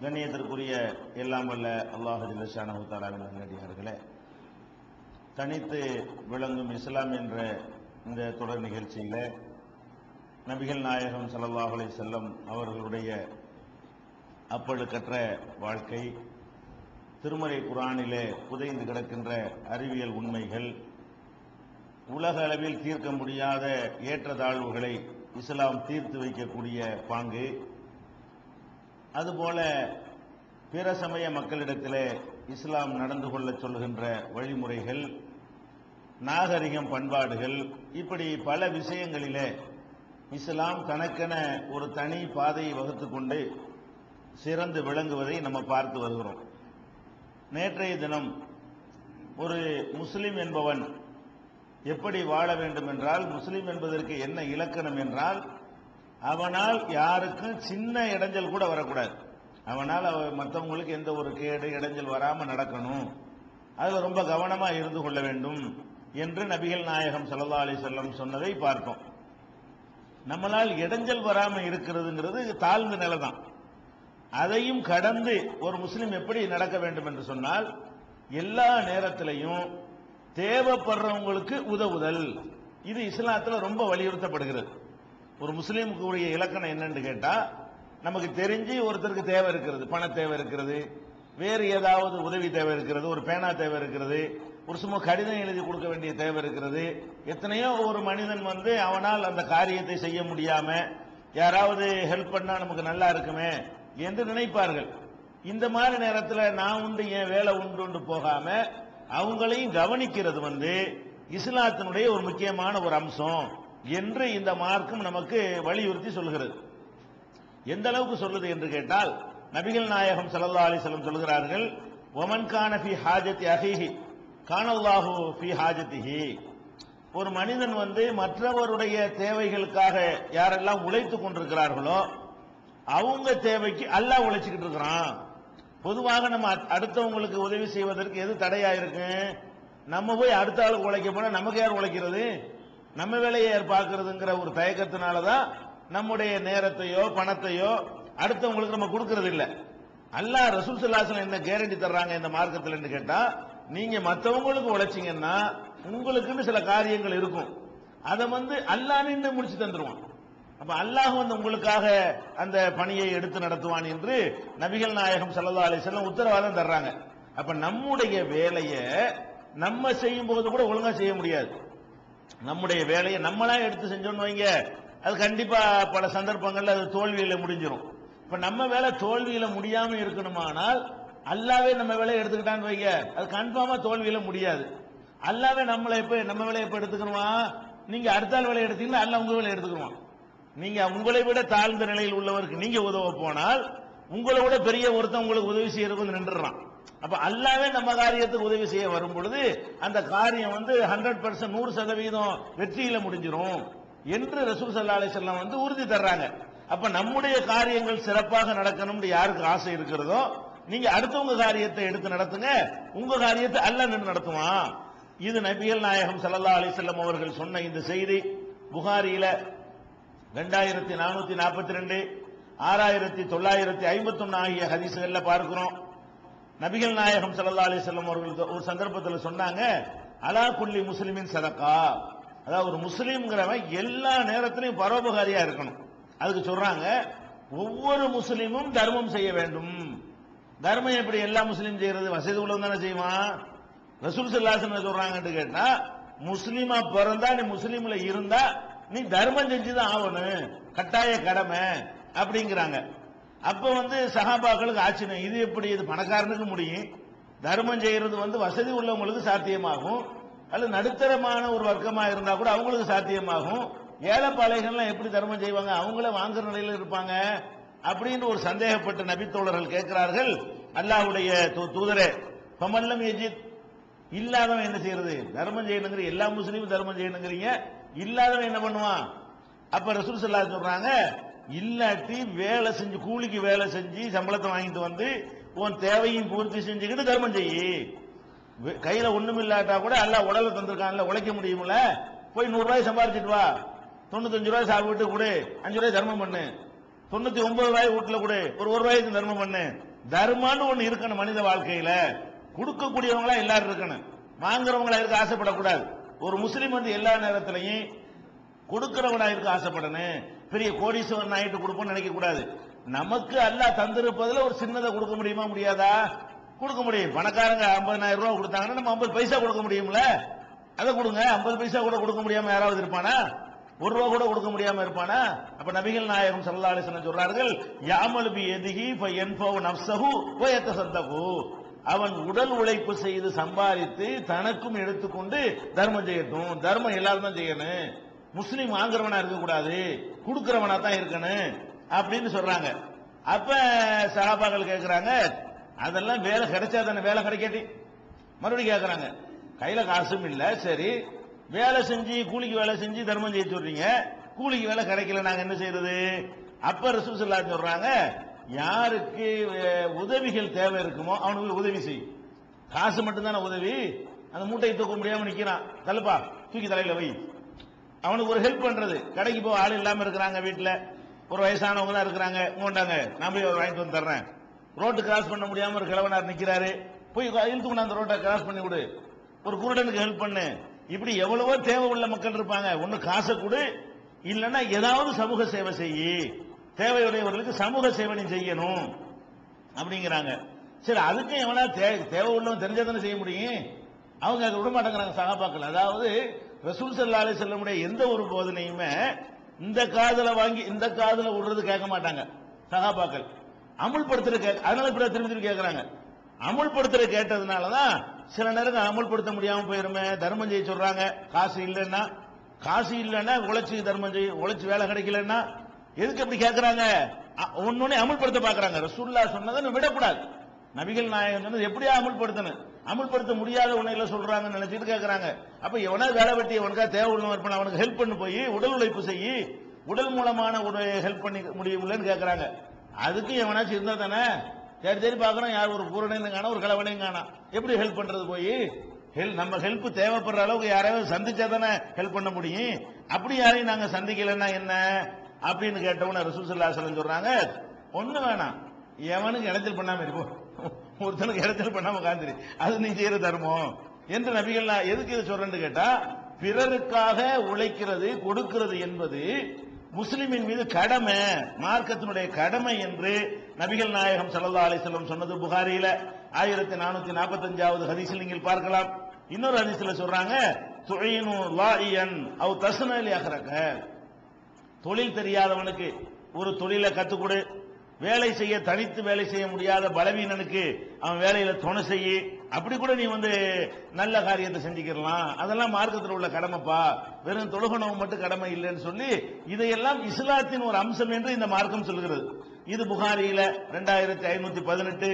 கண்ணியத்திற்குரிய எல்லாம் வல்ல அல்லாஹ் ஜில்லஷானஹு நல்லடியார்களே தனித்து விளங்கும் இஸ்லாம் என்ற இந்த தொடர் நிகழ்ச்சியில் நபிகள் நாயகம் ஸல்லல்லாஹு அலைஹி செல்லம் அவர்களுடைய அப்பழுக்கற்ற வாழ்க்கை திருமறை குரானிலே புதைந்து கிடக்கின்ற அறிவியல் உண்மைகள் உலக அளவில் தீர்க்க முடியாத ஏற்றத்தாழ்வுகளை இஸ்லாம் தீர்த்து வைக்கக்கூடிய பாங்கு அதுபோல பிற சமய மக்களிடத்தில் இஸ்லாம் நடந்து கொள்ளச் சொல்கின்ற வழிமுறைகள் நாகரிகம் பண்பாடுகள் இப்படி பல விஷயங்களிலே இஸ்லாம் தனக்கென ஒரு தனி பாதையை வகுத்து கொண்டு சிறந்து விளங்குவதை நம்ம பார்த்து வருகிறோம். நேற்றைய தினம் ஒரு முஸ்லிம் என்பவன் எப்படி வாழ வேண்டும் என்றால் முஸ்லிம் என்பதற்கு என்ன இலக்கணம் என்றால் அவனால் யாருக்கும் சின்ன இடைஞ்சல் கூட வரக்கூடாது. அவனால் அவ மற்றவங்களுக்கு எந்த ஒரு கேடு இடைஞ்சல் வராமல் நடக்கணும். அதில் ரொம்ப கவனமாக இருந்து கொள்ள வேண்டும் என்று நபிகள் நாயகம் சல்லா அலி செல்லம் சொன்னதை பார்த்தோம். நம்மளால் இடைஞ்சல் வராம இருக்கிறதுங்கிறது தாழ்ந்த நிலை தான். அதையும் கடந்து ஒரு முஸ்லீம் எப்படி நடக்க வேண்டும் என்று சொன்னால் எல்லா நேரத்திலையும் தேவைப்படுறவங்களுக்கு உதவுதல். இது இஸ்லாத்தில் ரொம்ப வலியுறுத்தப்படுகிறது. ஒரு முஸ்லீமுக்கு உரிய இலக்கணம் என்னன்னு கேட்டால் நமக்கு தெரிஞ்சு ஒருத்தருக்கு தேவை இருக்கிறது பண தேவை இருக்கிறது வேறு ஏதாவது உதவி தேவை இருக்கிறது ஒரு பேனா தேவை இருக்கிறது ஒரு சும்மா கடிதம் எழுதி கொடுக்க வேண்டிய தேவை இருக்கிறது எத்தனையோ ஒரு மனிதன் வந்து அவனால் அந்த காரியத்தை செய்ய முடியாம யாராவது ஹெல்ப் பண்ணா நமக்கு நல்லா இருக்குமே என்று நினைப்பார்கள். இந்த மாதிரி நேரத்தில் நான் உண்டு என் வேலை உண்டு உண்டு போகாம அவங்களையும் கவனிக்கிறது வந்து இஸ்லாத்தினுடைய ஒரு முக்கியமான ஒரு அம்சம். என்று இந்த மார்க்கம் நமக்கு வலியுறுத்தி சொல்கிறது எந்த அளவுக்கு சொல்லுது என்று கேட்டால் நபிகள் நாயகம் சல்லா அலைஹி சொல்கிறார்கள் ஒமன் கான ஃபி ஹாஜத்தி அஹிஹி காணல்லாஹு ஃபி ஹாஜத்திஹி. ஒரு மனிதன் வந்து மற்றவருடைய தேவைகளுக்காக யாரெல்லாம் உழைத்துக் கொண்டிருக்கிறார்களோ அவங்க தேவைக்கு அல்லாஹ் உழைச்சிக்கிட்டு இருக்கிறான். பொதுவாக நம்ம அடுத்தவங்களுக்கு உதவி செய்வதற்கு எது தடையா இருக்கு? நம்ம போய் அடுத்த ஆளுக்கு உழைக்க போனா நமக்கு யார் உழைக்கிறது? நம்ம வேலையை யார் பார்க்கறதுங்கிற ஒரு தயக்கத்தினாலதான் நம்முடைய நேரத்தையோ பணத்தையோ அடுத்தவங்களுக்கு நம்ம கொடுக்கறது இல்ல அல்லாஹ் ரசூல் சல்லாசன் என்ன கேரண்டி தர்றாங்க இந்த மார்க்கத்தில் கேட்டா நீங்க மற்றவங்களுக்கு உழைச்சிங்கன்னா உங்களுக்குன்னு சில காரியங்கள் இருக்கும். அதை வந்து அல்லா நின்று முடிச்சு தந்துருவான். அப்ப அல்லாஹ் வந்து உங்களுக்காக அந்த பணியை எடுத்து நடத்துவான் என்று நபிகள் நாயகம் சல்லா அலிசல்லாம் உத்தரவாதம் தர்றாங்க. அப்ப நம்முடைய வேலையை நம்ம செய்யும் போது கூட ஒழுங்கா செய்ய முடியாது. நம்முடைய வேலையை நம்மளா எடுத்து செஞ்சோம்னு வைங்க. அது கண்டிப்பா பல சந்தர்ப்பங்கள்ல அது தோல்வியில முடிஞ்சிடும் இப்ப நம்ம வேலை தோல்வியில முடியாம இருக்கணுமானால் அல்லாவே நம்ம வேலையை எடுத்துக்கிட்டான்னு வைங்க. அது கன்ஃபார்மா தோல்வியில முடியாது. அல்லாவே நம்மளை எப்ப நம்ம வேலையை எப்ப எடுத்துக்கணுமா? நீங்க அடுத்த ஆள் வேலையை எடுத்தீங்கன்னா அல்ல உங்க வேலையை எடுத்துக்கணுமா? நீங்க உங்களை விட தாழ்ந்த நிலையில் உள்ளவருக்கு நீங்க உதவ போனால் உங்களை விட பெரிய ஒருத்தன் உங்களுக்கு உதவி செய்யறதுக்கு நின்றுறான் அப்ப அல்லாவே நம்ம காரியத்துக்கு உதவி செய்ய வரும் பொழுது அந்த காரியம் வந்து ஹண்ட்ரட் பர்சன்ட் நூறு சதவீதம் வெற்றியில முடிஞ்சிடும் என்று ரசூல் சல்லா அலிசல்லாம் வந்து உறுதி தர்றாங்க. அப்ப நம்முடைய காரியங்கள் சிறப்பாக நடக்கணும்னு யாருக்கு ஆசை இருக்கிறதோ நீங்க அடுத்தவங்க காரியத்தை எடுத்து நடத்துங்க உங்க காரியத்தை அல்ல நின்று நடத்துவான். இது நபிகள் நாயகம் சல்லா அலிசல்லம் அவர்கள் சொன்ன இந்த செய்தி. புகாரியில ரெண்டாயிரத்தி நானூத்தி நாற்பத்தி ரெண்டு ஆறாயிரத்தி தொள்ளாயிரத்தி ஐம்பத்தி ஒன்னு ஆகிய ஹதீசுகள்ல பார்க்கிறோம். நபிகள் நாயகம் சல்லா அலி செல்லம் அவர்கள் ஒரு சந்தர்ப்பத்தில் சொன்னாங்க அலா குல்லி முஸ்லிமின் சதக்கா அதாவது ஒரு முஸ்லீம்ங்கிறவன் எல்லா நேரத்திலையும் பரோபகாரியா இருக்கணும். அதுக்கு சொல்றாங்க ஒவ்வொரு முஸ்லீமும் தர்மம் செய்ய வேண்டும். தர்மம் எப்படி எல்லா முஸ்லீம் செய்யறது? வசதி உள்ளவன் தானே செய்வான். ரசூல் சல்லாசன் சொல்றாங்கன்னு கேட்டா முஸ்லீமா பிறந்தா நீ முஸ்லீம்ல இருந்தா நீ தர்மம் செஞ்சுதான் ஆகணும். கட்டாய கடமை. அப்படிங்கிறாங்க. அப்ப வந்து சகாபாக்களுக்கு ஆச்சரியம். இது எப்படி? இது பணக்காரனுக்கு முடியும். தர்மம் செய்யறது வந்து வசதி உள்ளவங்களுக்கு சாத்தியமாகும். அல்லது நடுத்தரமான ஒரு வர்க்கமா இருந்தா கூட அவங்களுக்கு சாத்தியமாகும். ஏழைப்பாளைகள்லாம் எப்படி தர்மம் செய்வாங்க? அவங்கள வாங்குற நிலையில் இருப்பாங்க. அப்படின்னு ஒரு சந்தேகப்பட்ட நபித்தோழர்கள் கேட்கிறார்கள். அல்லாஹ்வுடைய தூதரே பமல்லம் எஜித் இல்லாதவன் என்ன செய்யறது? தர்மம் செய்யணுங்கிற எல்லா முஸ்லீமும் தர்மம் செய்யணுங்கிறீங்க. இல்லாதவன் என்ன பண்ணுவான்? அப்ப ரசூல் சொல்லா சொல்றாங்க இல்லாட்டி வேலை செஞ்சு கூலிக்கு வேலை செஞ்சு சம்பளத்தை வாங்கிட்டு வந்து உன் தேவையும் பூர்த்தி செஞ்சுக்கிட்டு தர்மம் செய்யி கையில ஒண்ணும் இல்லாட்டா கூட எல்லாம் உடலை தந்திருக்கான்ல உழைக்க முடியுமில்ல போய் நூறு ரூபாய் சம்பாரிச்சிட்டு வா. தொண்ணூத்தஞ்சு ரூபாய் சாப்பிட்டு கொடு. அஞ்சு ரூபாய் தர்மம் பண்ணு. தொண்ணூத்தி ஒன்பது ரூபாய் வீட்டுல கொடு. ஒரு ஒரு ரூபாய்க்கு தர்மம் பண்ணு. தர்மம்னு ஒண்ணு இருக்கணும் மனித வாழ்க்கையில. கொடுக்கக்கூடியவங்களா எல்லாரும் இருக்கணும். வாங்குறவங்களா இருக்க ஆசைப்படக்கூடாது. ஒரு முஸ்லீம் வந்து எல்லா நேரத்திலையும் கொடுக்கிறவனா இருக்க ஆசைப்படணும். பெரிய கோடீஸ்வரன் ஆயிட்டு கொடுப்போம்னு நினைக்க கூடாது. நமக்கு அல்லா தந்திருப்பதில் ஒரு சின்னதை கொடுக்க முடியுமா முடியாதா? கொடுக்க முடியும். பணக்காரங்க ஐம்பதாயிரம் ரூபா கொடுத்தாங்கன்னா நம்ம 50 பைசா கொடுக்க முடியும்ல? அதை கொடுங்க. 50 பைசா கூட கொடுக்க முடியாம யாராவது இருப்பானா? ஒரு ரூபா கூட கொடுக்க முடியாம இருப்பானா? அப்ப நபிகள் நாயகம் ஸல்லல்லாஹு அலைஹி சொல்றார்கள் யாமல் பி எதிஹி ஃபயன்ஃபவு நஃப்ஸஹு வ அவன் உடல் உழைப்பு செய்து சம்பாதித்து தனக்கும் எடுத்துக்கொண்டு தர்மம் செய்யட்டும். தர்மம் எல்லாரும் தான் செய்யணும். முஸ்லீம் வாங்குறவனா இருக்கக்கூடாது கொடுக்கிறவனா தான் இருக்கணும் அப்படின்னு சொல்றாங்க. அப்ப சகாபாக்கள் கேட்கிறாங்க அதெல்லாம் வேலை கிடைச்சா தானே வேலை கிடைக்காட்டி. மறுபடியும் கேட்கறாங்க கையில காசும் இல்லை சரி வேலை செஞ்சு கூலிக்கு வேலை செஞ்சு தர்மம் செய்ய சொல்றீங்க கூலிக்கு வேலை கிடைக்கல நாங்க என்ன செய்யறது? அப்ப ரசூசல்லா சொல்றாங்க யாருக்கு உதவிகள் தேவை இருக்குமோ அவனுக்கு உதவி செய். காசு மட்டும்தானே உதவி அந்த மூட்டையை தூக்க முடியாம நிக்கிறான். தள்ளுப்பா தூக்கி தலையில வை. அவனுக்கு ஒரு ஹெல்ப் பண்றது. கடைக்கு போக ஆள் இல்லாம இருக்கிறாங்க வீட்டில் ஒரு வயசானவங்க தான் இருக்கிறாங்க. கொண்டாங்க நான் போய் வாங்கிட்டு வந்து தர்றேன். ரோட்டு கிராஸ் பண்ண முடியாம ஒரு கிழவனார் நிற்கிறாரு போய் இழுத்து கொண்டு அந்த ரோட்டை கிராஸ் பண்ணி கொடு ஒரு குருடனுக்கு ஹெல்ப் பண்ணு. இப்படி எவ்வளவோ தேவை உள்ள மக்கள் இருப்பாங்க. ஒன்று காசை கொடு. இல்லைன்னா ஏதாவது சமூக சேவை செய். தேவையுடையவர்களுக்கு சமூக சேவை நீ செய்யணும். அப்படிங்கிறாங்க. சரி அதுக்கும் எவனா தேவை உள்ளவன் தெரிஞ்சாதானே செய்ய முடியும்? அவங்க அதை விட மாட்டேங்கிறாங்க. சகாபாக்கள். அதாவது ரசூல் சல்லா அலி செல்லமுடைய எந்த ஒரு போதனையுமே இந்த காதல வாங்கி இந்த காதல விடுறது கேட்க மாட்டாங்க. சகாபாக்கள் அமுல்படுத்துற கேட்க அதனால இப்ப திரும்பி திரும்பி கேட்கறாங்க அமுல்படுத்துற கேட்டதுனாலதான் சில நேரம் அமுல்படுத்த முடியாம போயிருமே தர்மம் செய்ய சொல்றாங்க. காசு இல்லைன்னா காசு இல்லைன்னா உழைச்சி தர்மம் செய்ய உழைச்சி வேலை கிடைக்கலன்னா எதுக்கு அப்படி கேட்கறாங்க ஒன்னொன்னே அமுல்படுத்த பாக்குறாங்க. ரசூல்லா சொன்னதை விடக்கூடாது. நபிகள் நாயகம் சொன்னது எப்படியா அமுல்படுத்தணும்? அமுல்படுத்த முடியாத உன்னையில சொல்றாங்கன்னு நினைச்சிட்டு கேட்கறாங்க அப்ப எவனா வேலை வெட்டி எவனுக்கா தேவை உள்ள இருப்பான் அவனுக்கு ஹெல்ப் பண்ணு போய் உடல் உழைப்பு செய்யி உடல் மூலமான ஒரு ஹெல்ப் பண்ணி முடியவில்லைன்னு கேட்கறாங்க அதுக்கு எவனாச்சும் இருந்தா தானே? சரி சரி பாக்குறோம் யார் ஒரு பூரணையும் காணும் ஒரு கலவனையும் காணும் எப்படி ஹெல்ப் பண்றது போய்? ஹெல்ப் நம்ம ஹெல்ப் தேவைப்படுற அளவுக்கு யாராவது சந்திச்சா தானே ஹெல்ப் பண்ண முடியும். அப்படி யாரையும் நாங்க சந்திக்கலைன்னா என்ன? அப்படின்னு கேட்டவன ரசூசல்லா சொல்றாங்க ஒண்ணு வேணாம். எவனுக்கு இடத்தில் பண்ணாம இருப்போம் ஒருத்தனுக்கு இடத்தில் பண்ணாம காந்திரி அது நீ செய்யற தர்மம். என்று நபிகள் எதுக்கு இதை சொல்றேன்னு கேட்டா பிறருக்காக உழைக்கிறது கொடுக்கிறது என்பது முஸ்லிமின் மீது கடமை மார்க்கத்தினுடைய கடமை என்று நபிகள் நாயகம் சல்லா அலைஹி சொன்னது புகாரியில. ஆயிரத்தி நானூத்தி நாற்பத்தஞ்சாவது ஹதீஸில் நீங்கள் பார்க்கலாம். இன்னொரு ஹதீஸ்ல சொல்றாங்க துயினு லாயியன் அவ் தஸ்னலி அஹ்ரக. தொழில் தெரியாதவனுக்கு ஒரு தொழிலை கத்துக்கொடு வேலை செய்ய தனித்து வேலை செய்ய முடியாத பலவீனனுக்கு அவன் வேலையில துணை செய்ய அப்படி கூட நீ வந்து நல்ல காரியத்தை செஞ்சுக்கிடலாம். அதெல்லாம் மார்க்கத்தில் உள்ள கடமைப்பா. வெறும் தொழுகணவு மட்டும் கடமை இல்லைன்னு சொல்லி இதையெல்லாம் இஸ்லாத்தின் ஒரு அம்சம் என்று இந்த மார்க்கம் சொல்கிறது. இது புகாரியில ரெண்டாயிரத்தி ஐநூத்தி பதினெட்டு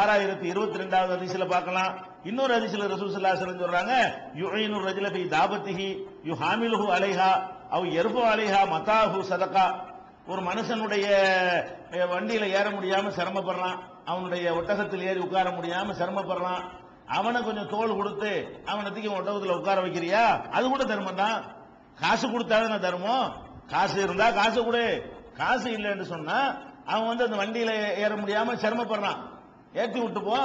ஆறாயிரத்தி இருபத்தி ரெண்டாவது அதிசல பார்க்கலாம். இன்னொரு அதிசயில ரசூல் ஸல்லல்லாஹு சொல்றாங்க யுஐனு ரஜிலபி தாபத்திஹி யு ஹாமிலுஹு அலைஹா அவ் எருபு அலைஹா மதாஹு சதகா. ஒரு மனுஷனுடைய வண்டியில ஏற முடியாம சிரமப்படுறான். அவனுடைய ஒட்டகத்தில் ஏறி உட்கார முடியாம சிரமப்படுறான். அவனை கொஞ்சம் தோல் கொடுத்து அவனை தூக்கி ஒட்டகத்தில் உட்கார வைக்கிறியா? அது கூட தர்மம் தான். காசு கொடுத்தாதான தர்மம்? காசு இருந்தா காசு கொடு. காசு இல்லைன்னு சொன்னா அவன் வந்து அந்த வண்டியில ஏற முடியாம சிரமப்படுறான். ஏற்றி விட்டு போ.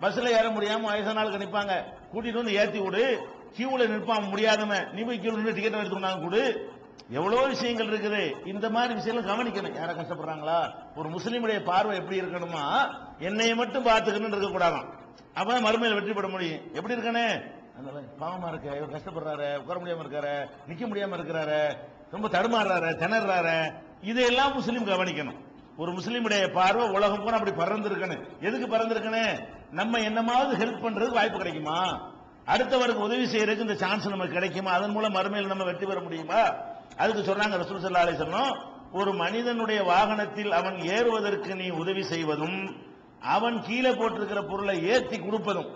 பஸ்ல ஏற முடியாம வயசான நிற்பாங்க கூட்டிட்டு வந்து ஏற்றி விடு. கியூல நிற்பான். முடியாதவன். நீ போய் கியூல நின்று டிக்கெட் எடுத்துக்கொண்டாங்க கொடு. எவ்வளவு விஷயங்கள் இருக்குது. இந்த மாதிரி விஷயங்கள் கவனிக்கணும். யார கஷ்டப்படுறாங்களா? ஒரு முஸ்லீமுடைய பார்வை எப்படி இருக்கணுமா? என்னைய மட்டும் பார்த்துக்கணும்னு இருக்க கூடாதாம் அப்பதான் மறுமையில வெற்றி பெற முடியும். எப்படி இருக்கனே? அதனால பாவமா இருக்க. இவர் கஷ்டப்படுறாரு. உட்கார முடியாம இருக்காரு. நிக்க முடியாம இருக்கிறாரு. ரொம்ப தடுமாறுறாரு. திணறாரு. இதையெல்லாம் முஸ்லீம் கவனிக்கணும். ஒரு முஸ்லீமுடைய பார்வை உலகம் பூரா அப்படி பறந்து இருக்கணும் எதுக்கு பறந்துருக்கணும் நம்ம என்னமாவது ஹெல்ப் பண்றதுக்கு வாய்ப்பு கிடைக்குமா? அடுத்தவருக்கு உதவி செய்யறதுக்கு இந்த சான்ஸ் நமக்கு கிடைக்குமா? அதன் மூலம் மறுமையில் நம்ம வெற்றி பெற முடியுமா? அதுக்கு சொன்னாங்க ரசூல் சல்லா அலி சொன்னோம் ஒரு மனிதனுடைய வாகனத்தில் அவன் ஏறுவதற்கு நீ உதவி செய்வதும் அவன் கீழே போட்டிருக்கிற பொருளை ஏற்றி கொடுப்பதும்.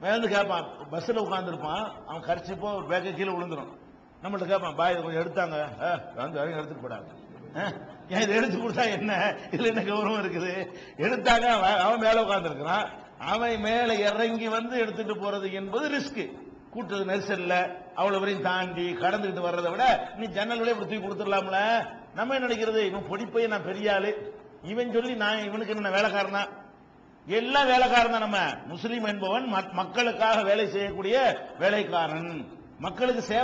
வேந்து கேட்பான் பஸ்ஸில் உட்காந்துருப்பான் அவன் கரைச்சிப்போ ஒரு பேக்க கீழே விழுந்துரும். நம்மள்ட்ட கேட்பான் பாய் கொஞ்சம் எடுத்தாங்க. வந்து வரைக்கும் எடுத்துட்டு போடாங்க ஆ, ஏன் இதை எடுத்து கொடுத்தா என்ன? இதில் என்ன கௌரவம் இருக்குது? எடுத்தாங்க அவன் அவன் உட்காந்துருக்கிறான் அவன் மேலே இறங்கி வந்து எடுத்துட்டு போறது என்பது ரிஸ்க். கூட்டது நெரிசல்ல அவ்வளவு வரையும் தாண்டி கடந்துகிட்டு வர்றதை விட நீ ஜன்னல் இப்படி தூக்கி கொடுத்துடலாம்ல? நம்ம என்ன நினைக்கிறது? இவன் பொடிப்பைய நான் பெரிய ஆளு. இவன் சொல்லி நான் இவனுக்கு என்ன வேலைக்காரனா? எல்லாம் வேலைக்காரன் தான் நம்ம. முஸ்லீம் என்பவன் மக்- மக்களுக்காக வேலை செய்யக்கூடிய வேலைக்காரன். மக்களுக்கு சேவை